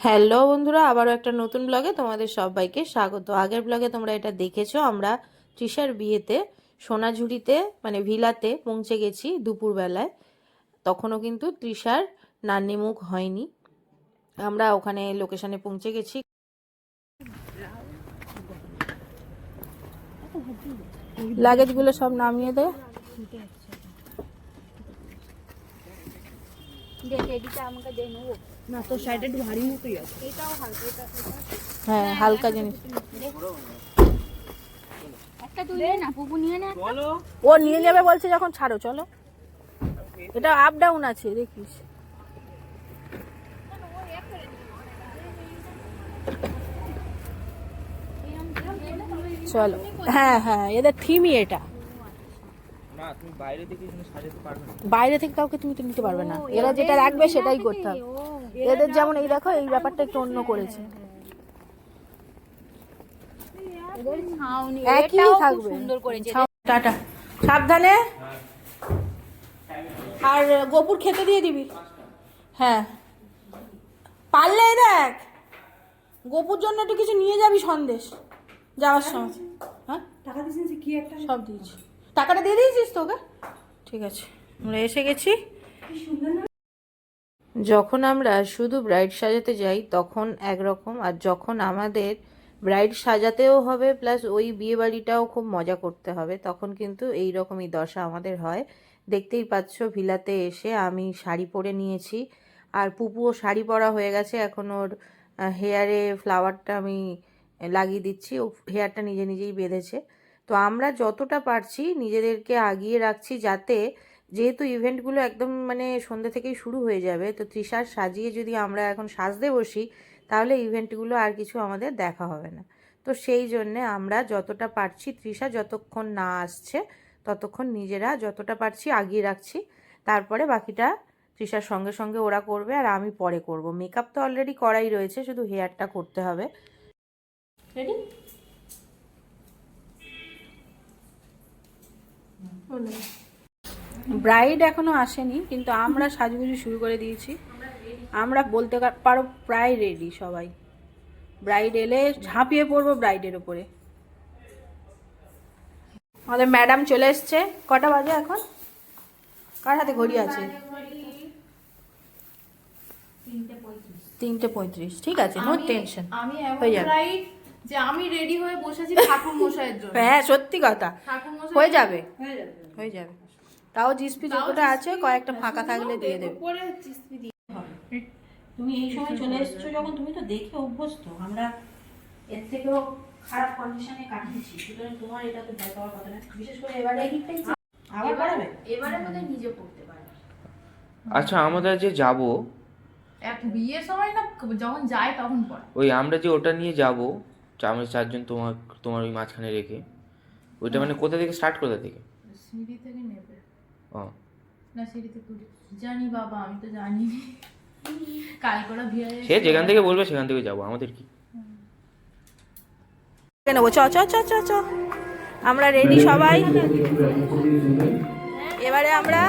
Hello বন্ধুরা, আবারও একটা নতুন ব্লগে তোমাদের সবাইকে স্বাগত। আগের ব্লগে তোমরা এটা দেখেছ, আমরা তৃষার বিয়েতে সোনাঝুরিতে মানে ভিলাতে পৌঁছে গেছি দুপুরবেলায়। তখনও কিন্তু তৃষার নান্নিমুখ হয়নি। আমরা ওখানে লোকেশনে পৌঁছে গেছি। লাগেজগুলো সব নামিয়ে দে। না তোর শাড়িটা একটু ভারী মতোই আছে। হ্যাঁ হালকা জিনিস। একটা তুই না পুপু নিয়ে নে ও নিয়ে যাবে বলছে যখন ছাড়ো চলো। এটা আপ ডাউন আছে দেখিস। চলো। হ্যাঁ হ্যাঁ এদের থিমই এটা। বাইরে থেকে এখানে সাজাতে পারবে না। বাইরে থেকে কাউকে তুমি তো নিতে পারবে না। এরা যেটা রাখবে সেটাই করতে হবে। এদের যেমন এই দেখো এই ব্যাপারটা একটু অন্য করেছে। একই থাকবে। টাটা। সাবধানে। আর গোপুর খেতে দিয়ে দিবি। হ্যাঁ। পারলে দেখ। গোপুর জন্য একটু কিছু নিয়ে যাবি সন্দেশ। যাওয়ার সময়। হ্যাঁ? টাকা দিয়েছেন কি একটা? সব দিয়েছি। টাকাটা দিয়ে দিয়েছিস তো ওকে ঠিক আছে, আমরা এসে গেছি। যখন আমরা শুধু ব্রাইড সাজাতে যাই, তখন একরকম, আর যখন আমাদের ব্রাইড সাজাতেও হবে প্লাস ওই বিয়ে বাড়িটাও খুব মজা করতে হবে, তখন কিন্তু এই রকমই দশা আমাদের হয়। দেখতেই পাচ্ছ, ভিলাতে এসে আমি শাড়ি পরে নিয়েছি, আর পুপুও শাড়ি পরা হয়ে গেছে, এখন ওর হেয়ারে ফ্লাওয়ারটা আমি লাগিয়ে দিচ্ছি, ও হেয়ারটা নিজে নিজেই বেঁধেছে। তো আমরা যতটা পারছি নিজেদেরকে আগিয়ে রাখছি যাতে যেহেতু ইভেন্টগুলো একদম মানে সন্ধ্যে থেকেই শুরু হয়ে যাবে, তো তৃষার সাজিয়ে যদি আমরা এখন সাজতে বসি, তাহলে ইভেন্টগুলো আর কিছু আমাদের দেখা হবে না। তো সেই জন্যে আমরা যতটা পারছি তৃষা যতক্ষণ না আসছে, ততক্ষণ নিজেরা যতটা পারছি আগিয়ে রাখছি। তারপরে বাকিটা তৃষার সঙ্গে সঙ্গে ওরা করবে আর আমি পরে করব। মেকআপ তো অলরেডি করাই রয়েছে, শুধু হেয়ারটা করতে হবে। রেডি ব্রাইড এখনও আসেনি কিন্তু আমরা সাজগুজি শুরু করে দিয়েছি। আমরা বলতে পারো প্রায় রেডি সবাই। ব্রাইড এলে ঝাঁপিয়ে পড়ব ব্রাইডের ওপরে আমাদের ম্যাডাম চলে এসছে। কটা বাজে এখন? কার হাতে ঘড়ি আছে? তিনটে পঁয়ত্রিশ। ঠিক আছে নো টেনশন হয়ে যাবে। যে আমি রেডি হয়ে বসেছি ঠাকুর মশাইয়ের জন্য। হ্যাঁ সত্যি কথা। ঠাকুর মশাই হয়ে যাবে। হয়ে যাবে। তাও জিসপি যতটা আছে কয়েকটা ফাঁকা থাকলে দিয়ে দেবে। উপরে চিসপি দিয়ে তুমি এই সময় চলে এসেছ যখন তুমি তো দেখে অভ্যস্ত। আমরা এর থেকেও খারাপ কন্ডিশনে কাটিয়েছি। সুতরাং তোমার এটা তো ভয় পাওয়ার কথা না। বিশেষ করে এবারে আবার বাড়াবে? এবারে মধ্যে নিজে করতে পারে। আচ্ছা আমরা যে যাব এক বিয়ের সময় না যখন যায় তখন পড়ে। ওই আমরা যে ওটা নিয়ে যাব আমরা চারজন তোমার তোমার ওই মাঝখানে রেখে ওইটা মানে কোথা থেকে স্টার্ট কোথা থেকে? সিঁড়ি থেকে নেবে। ও। না সিঁড়ি থেকে জানি বাবা আমি তো জানি। সে যেখান থেকে বলবে সেখান থেকে যাব আমাদের কি? নেব? চ চ চ চ চ। আমরা রেডি সবাই? এবারে আমরা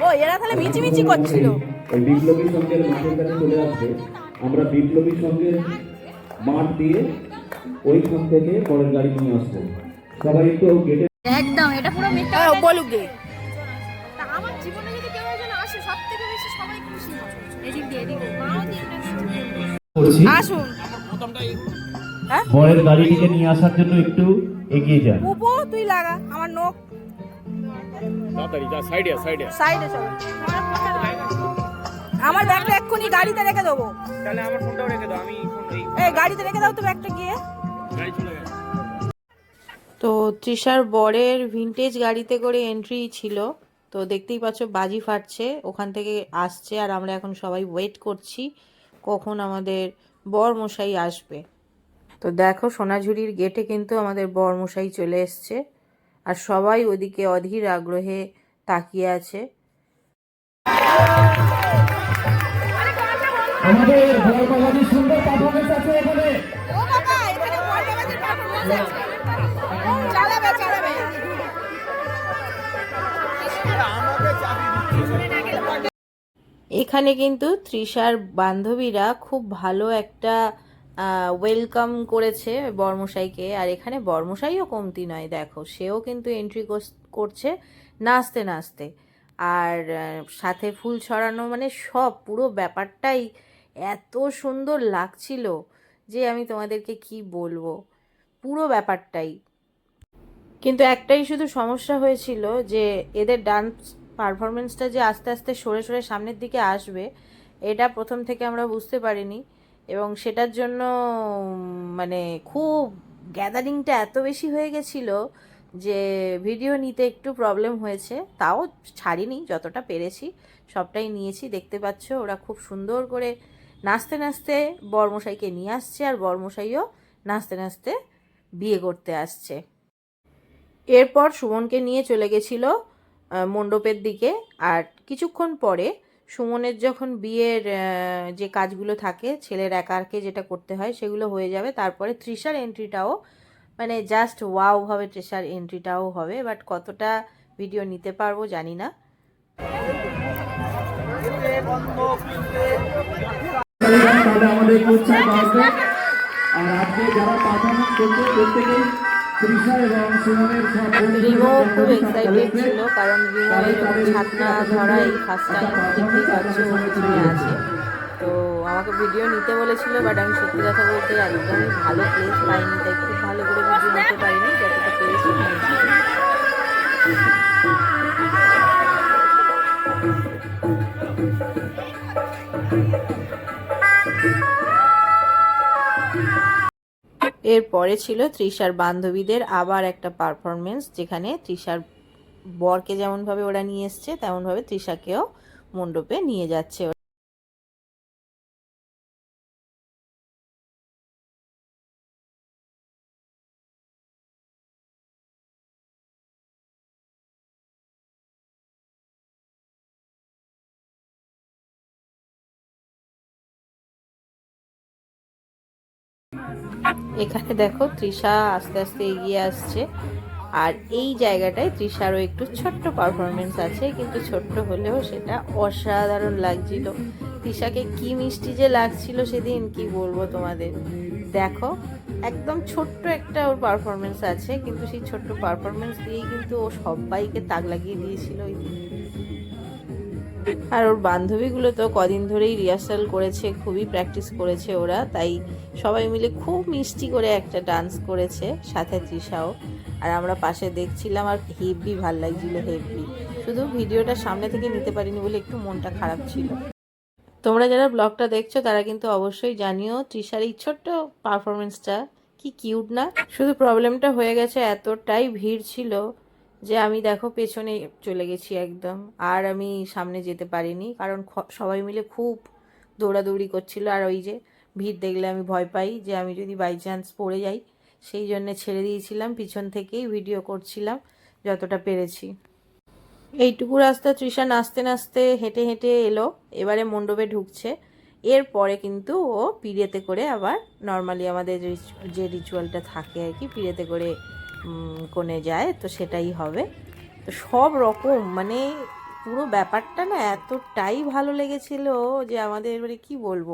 ও এরা তাহলে মিচিমিচি করছিল। বিপ্লবী সঙ্গের মাঠের কাছে চলে আসবে। আমরা বিপ্লবী সঙ্গে মাঠ দিয়ে ওইখান থেকে পরের গাড়ি নিয়ে আসব। সবাই একটু গেটে একদম এটা পুরো মিথ্যা হ্যাঁ, বলুক গে আমার জীবনে যদি কেউ একজন আসে সব থেকে বেশি সবাই খুশি এদিক দিয়ে এদিক। মাও আসুন। পরের গাড়িটিকে নিয়ে আসার জন্য একটু এগিয়ে যান। পুপু তুই লাগা আমার নখ। সাইডে চলো। আমার ব্যাগটা এক্ষুনি গাড়িতে রেখে দেবো। তাহলে আমার ফোনটাও রেখে দাও আমি এই গাড়িতে রেখে দাও তো ব্যাগটা গিয়ে। তো তৃষার বরের ভিনটেজ গাড়িতে করে এন্ট্রি ছিল। তো দেখতেই পাচ্ছ বাজি ফাটছে ওখান থেকে আসছে আর আমরা এখন সবাই ওয়েট করছি কখন আমাদের বর মশাই আসবে। তো দেখো সোনাঝুরির গেটে কিন্তু আমাদের বর মশাই চলে এসছে। আর সবাই ওদিকে অধীর আগ্রহে তাকিয়ে আছে। সুন্দর পারফরমেন্স আছে এখানে। ও বাবা এখানে পারফরম্যান্স আছে। চালাবে চালাবে। এখানে কিন্তু তৃষার বান্ধবীরা খুব ভালো একটা ওয়েলকাম করেছে বর্মশাইকে। আর এখানে বর্মশাইও কমতি নয় দেখো সেও কিন্তু এন্ট্রি করছে নাচতে নাচতে। আর সাথে ফুল ছড়ানো মানে সব পুরো ব্যাপারটাই এত সুন্দর লাগছিল যে আমি তোমাদেরকে কি বলব, পুরো ব্যাপারটাই। কিন্তু একটাই শুধু সমস্যা হয়েছিল যে এদের ডান্স পারফরমেন্সটা যে আস্তে আস্তে সরে সরে সামনের দিকে আসবে, এটা প্রথম থেকে আমরা বুঝতে পারিনি এবং সেটার জন্য মানে খুব গ্যাদারিংটা এত বেশি হয়ে গেছিল যে ভিডিও নিতে একটু প্রবলেম হয়েছে, তাও ছাড়িনি, যতটা পেরেছি, সবটাই নিয়েছি, দেখতে পাচ্ছ ওরা খুব সুন্দর করে নাচতে নাচতে বর্মশাইকে নিয়ে আসছে আর বর্মশাইও নাচতে নাচতে বিয়ে করতে আসছে। এরপর সুমনকে নিয়ে চলে গেছিল মণ্ডপের দিকে আর কিছুক্ষণ পরে সুমনের যখন বিয়ের যে কাজগুলো থাকে, ছেলের একারকে যেটা করতে হয় সেগুলো হয়ে যাবে। তারপরে তৃষার এন্ট্রিটাও মানে জাস্ট ওয়াও হবে তৃষার এন্ট্রিটাও হবে বাট কতটা ভিডিও নিতে পারব জানি না। তাহলে আমাদের উৎসাহ বাড়বে। আর আজকে যারা পারফরমেন্স করছে প্রত্যেকেই তৃষা এবং সুমনের রিমো খুব এক্সাইটেড ছিল কারণ রিমো তারা এরকম ছাতনা ধরা এই ফার্স্ট টাইম দেখতেই performance পাচ্ছ ও পিছনে আছে। তো আমাকে ভিডিও নিতে বলেছিল বাট আমি সত্যি কথা বলতে একদমই ভালো প্লেস পাইনি তাই খুব ভালো করে ভিডিও নিতে পারিনি যতটা পেরেছি নিয়েছি এরপরে ছিল তৃষার বান্ধবীদের আবার একটা পারফরমেন্স যেখানে তৃষার বরকে যেমনভাবে ওরা নিয়ে এসছে, তেমনভাবে তৃষাকেও মণ্ডপে নিয়ে যাচ্ছে। এখানে দেখো তৃষা আস্তে আস্তে এগিয়ে আসছে। আর এই জায়গাটায় তৃষারও একটু ছোট্ট পারফরমেন্স আছে, কিন্তু ছোট্ট হলেও সেটা অসাধারণ লাগছিল। তৃষাকে কি মিষ্টি যে লাগছিল সেদিন কি বলব তোমাদের? দেখো, একদম ছোট্ট একটা ওর পারফরমেন্স আছে, কিন্তু সেই ছোট্ট পারফরমেন্স দিয়েই কিন্তু ও সবাইকে তাক লাগিয়ে দিয়েছিল ওই দিন আর ওর বান্ধবীগুলো তো কদিন ধরেই রিহার্সাল করেছে, খুবই প্র্যাকটিস করেছে ওরা, তাই সবাই মিলে খুব মিষ্টি করে একটা ডান্স করেছে সাথে তৃষাও। আর আমরা পাশে দেখছিলাম আর হেভি ভালো লাগছিল হেভি শুধু ভিডিওটা সামনে থেকে নিতে পারিনি বলে একটু মনটা খারাপ ছিল। তোমরা যারা ব্লগটা দেখছ তারা কিন্তু অবশ্যই জানিও তৃষার এই ছোট্ট পারফরমেন্সটা কি কিউট না? শুধু প্রবলেমটা হয়ে গেছে, এতটাই ভিড় ছিল। যে আমি দেখো পেছনে চলে গেছি একদম। আর আমি সামনে যেতে পারিনি, কারণ সবাই মিলে খুব দৌড়াদৌড়ি করছিল। আর ওই যে ভিড় দেখলে আমি ভয় পাই যে আমি যদি বাই চান্স পড়ে যাই, সেই জন্য ছেড়ে দিয়েছিলাম, পিছন থেকেই ভিডিও করছিলাম যতটা পেরেছি। এইটুকু রাস্তা তৃষা নাচতে নাচতে হেঁটে হেঁটে এলো, এবারে মণ্ডপে ঢুকছে। এরপরে কিন্তু ও পিড়েতে করে আবার নর্মালি আমাদের যে রিচুয়ালটা থাকে আর কি, পিড়েতে করে কোণে যায়, তো সেটাই হবে। তো সব রকম মানে পুরো ব্যাপারটা না এতটাই ভালো লেগেছিল যে আমাদের এবারে কি বলব?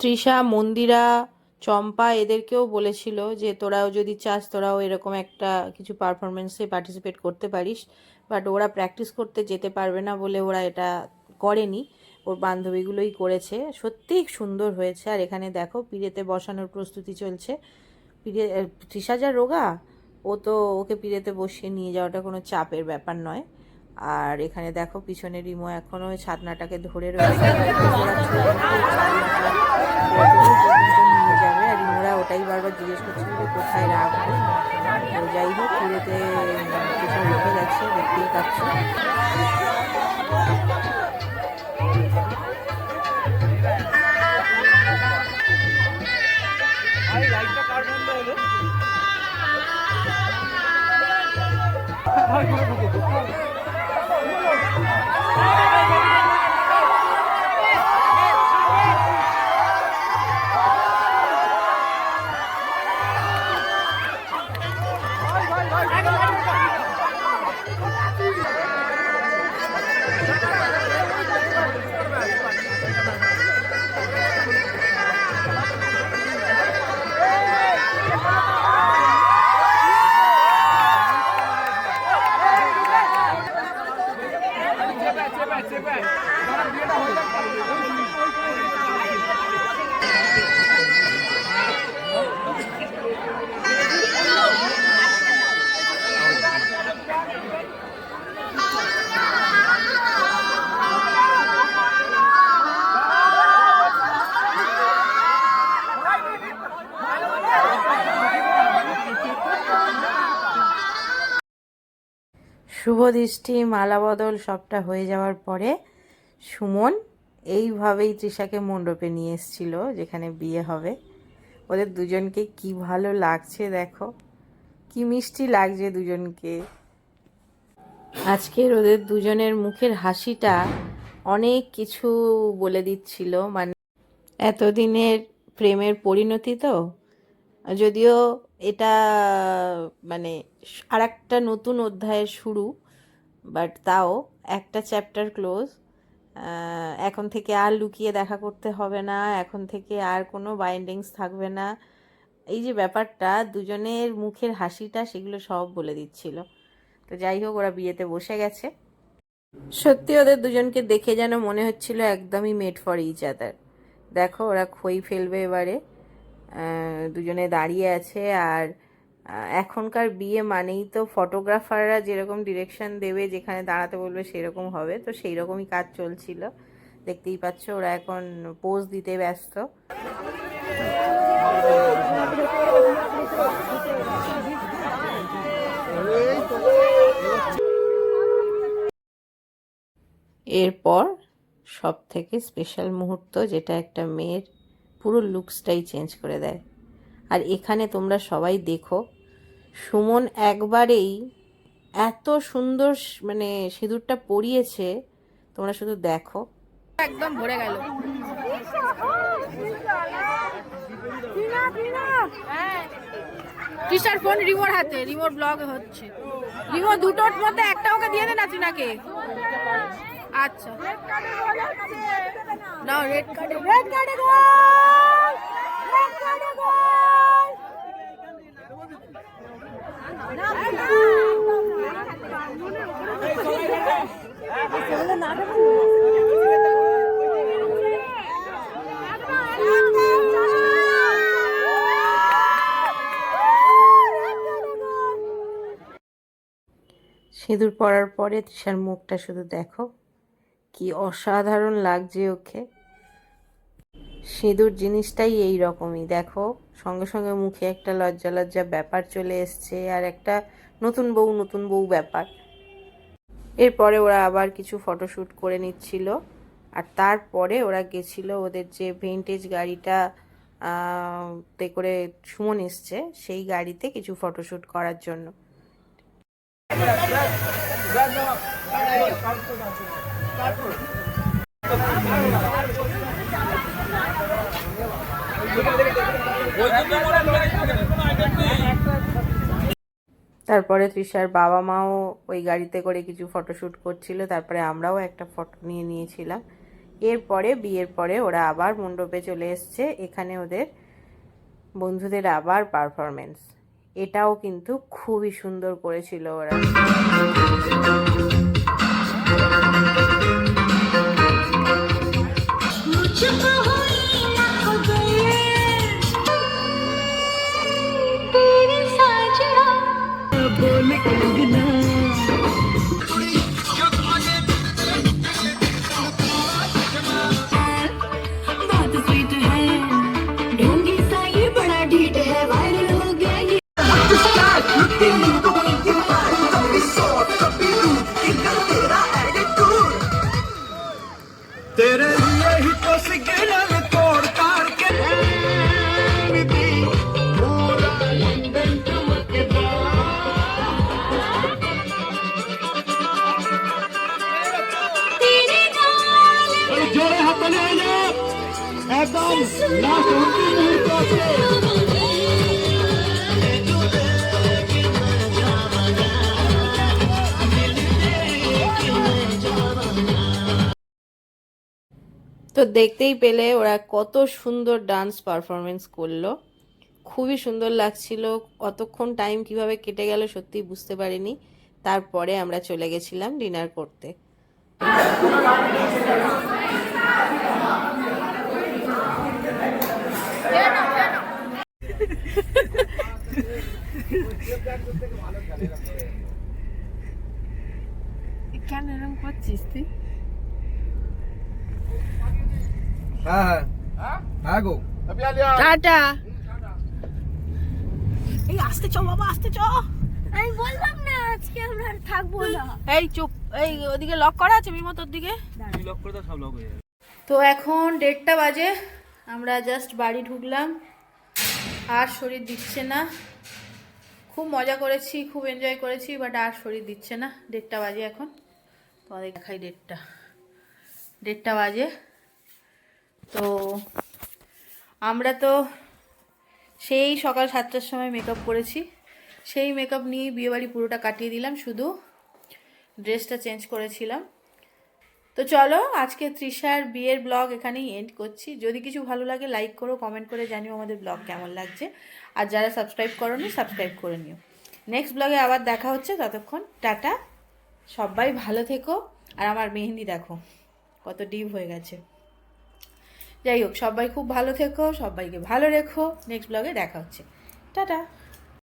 তৃষা মন্দিরা চম্পা এদেরকেও বলেছিল যে, তোরাও যদি চাস, তোরাও এরকম একটা কিছু পারফরমেন্সে পার্টিসিপেট করতে পারিস। বাট ওরা প্র্যাকটিস করতে যেতে পারবে না বলে ওরা এটা করেনি। ওর বান্ধবীগুলোই করেছে। সত্যিই সুন্দর হয়েছে। আর এখানে দেখো, পিড়েতে বসানোর প্রস্তুতি চলছে। পিড়ে তৃষা যা রোগা, ও তো ওকে পিড়েতে বসিয়ে নিয়ে যাওয়াটা কোনো চাপের ব্যাপার নয়। আর এখানে দেখো, পিছনে রিমো এখনও ওই ছাতনাটাকে ধরে রয়েছে। এটাই বারবার জিজ্ঞেস করছি যে কোথায় রাখব তো যাই হোক পুরোতে কিছু লোকে যাচ্ছে দেখতেই পাচ্ছ Thank you. শুভ দৃষ্টি মালা বদল সবটা হয়ে যাওয়ার পরে সুমন এইভাবেই তৃষাকে মণ্ডপে নিয়ে এসেছিল, যেখানে বিয়ে হবে। ওদের দুজনকে কি ভালো লাগছে দেখো। কি মিষ্টি লাগছে দুজনকে। আজকের ওদের দুজনের মুখের হাসিটা অনেক কিছু বলে দিচ্ছিল মানে এতদিনের প্রেমের পরিণতি তো। যদিও এটা মানে আর একটা নতুন অধ্যায়ের শুরু বাট তাও একটা চ্যাপ্টার ক্লোজ। এখন থেকে আর লুকিয়ে দেখা করতে হবে না, এখন থেকে আর কোনো বাইন্ডিংস থাকবে না। এই যে ব্যাপারটা, দুজনের মুখের হাসিটা সেগুলো সব বলে দিচ্ছিল। তো যাই হোক, ওরা বিয়েতে বসে গেছে। সত্যি ওদের দুজনকে দেখে যেন মনে হচ্ছিল একদমই মেড ফর ইচ আদার দেখো ওরা খই ফেলবে এবারে। দুজনে দাঁড়িয়ে আছে আর এখনকার বিয়ে মানেই তো ফটোগ্রাফাররা যেরকম ডিরেকশন দেবে, যেখানে দাঁড়াতে বলবে সেরকম হবে। তো সেই রকমই কাজ চলছিল। দেখতেই পাচ্ছ, ওরা এখন পোজ দিতে ব্যস্ত। এরপর সব থেকে স্পেশাল মুহূর্ত, যেটা একটা মেয়ের পুরো লুকসটাই চেঞ্জ করে দেয়। আর এখানে তোমরা সবাই দেখো সুমন একবারেই এত সুন্দর মানে সিঁদুরটা পরিয়েছে তোমরা শুধু দেখো। একদম ভরে গেল। টিচার ফোন রিমোর হাতে রিমোট ব্লগ হচ্ছে। রিমোট দুটোর মধ্যে একটা ওকে দিয়ে দে না চিনাকে। আচ্ছা। নাও রেড কার্ডে রেড কার্ডে গোল! রেড কার্ডে গোল! সিঁদুর পরার পরে তৃষার মুখটা শুধু দেখো। কি অসাধারণ লাগছে ওকে। সিঁদুর জিনিসটাই এই রকমই দেখো। সঙ্গে সঙ্গে মুখে একটা লজ্জা লজ্জা ব্যাপার চলে এসছে আর একটা নতুন বউ নতুন বউ ব্যাপার। এরপরে ওরা আবার কিছু ফটোশ্যুট করে নিচ্ছিল। আর তারপরে ওরা গেছিল ওদের যে ভেন্টেজ গাড়িটা তে করে সুমন এসছে, সেই গাড়িতে কিছু ফটোশ্যুট করার জন্য। তারপরে তৃষার বাবা মাও ওই গাড়িতে করে কিছু ফটোশ্যুট করছিল, তারপরে আমরাও একটা ফটো নিয়ে নিয়েছিলাম। এরপরে, বিয়ের পরে ওরা আবার মণ্ডপে চলে এসছে, এখানে ওদের বন্ধুদের আবার পারফরমেন্স এটাও কিন্তু খুবই সুন্দর করেছিল ওরা। দেখতেই পেলে ওরা কত সুন্দর ডান্স পারফরমেন্স করল। খুবই সুন্দর লাগছিল অতক্ষণ টাইম কীভাবে কেটে গেল সত্যি বুঝতে পারিনি। তারপরে আমরা চলে গেছিলাম ডিনার করতে। কেন এরকম করছিস তুই? হ্যাঁ হ্যাঁ। গো। টাটা। এই আসতে চ বাবা আসতে চ আমি বললাম না আজকে আমরা আর থাকব না। এই চুপ। এই ওদিকে লক করা আছে তোর দিকে? তো এখন দেড়টা বাজে। আমরা জাস্ট বাড়ি ঢুকলাম। আর শরীর দিচ্ছে না। খুব মজা করেছি খুব এনজয় করেছি বাট আর শরীর দিচ্ছে না। দেড়টা বাজে এখন। তোমাদের দেখাই দেড়টা। দেড়টা বাজে। তো আমরা তো সেই সকাল সাতটার সময় মেকআপ করেছি। সেই মেকআপ নিয়ে বিয়েবাড়ি পুরোটা কাটিয়ে দিলাম, শুধু ড্রেসটা চেঞ্জ করেছিলাম। তো চলো, আজকে তৃষার বিয়ের ব্লগ এখানেই এন্ড করছি। যদি কিছু ভালো লাগে লাইক করো কমেন্ট করে জানিও আমাদের ব্লগ কেমন লাগছে। আর যারা সাবস্ক্রাইব করোনি সাবস্ক্রাইব করে নিও। নেক্সট ব্লগে আবার দেখা হচ্ছে, ততক্ষণ টাটা। সবাই ভালো থেকো। আর আমার মেহেন্দি দেখো। কত ডিপ হয়ে গেছে। যাই হোক, সবাই খুব ভালো থেকো, সবাইকে ভালো রেখো। নেক্সট ব্লগে দেখা হচ্ছে। টাটা।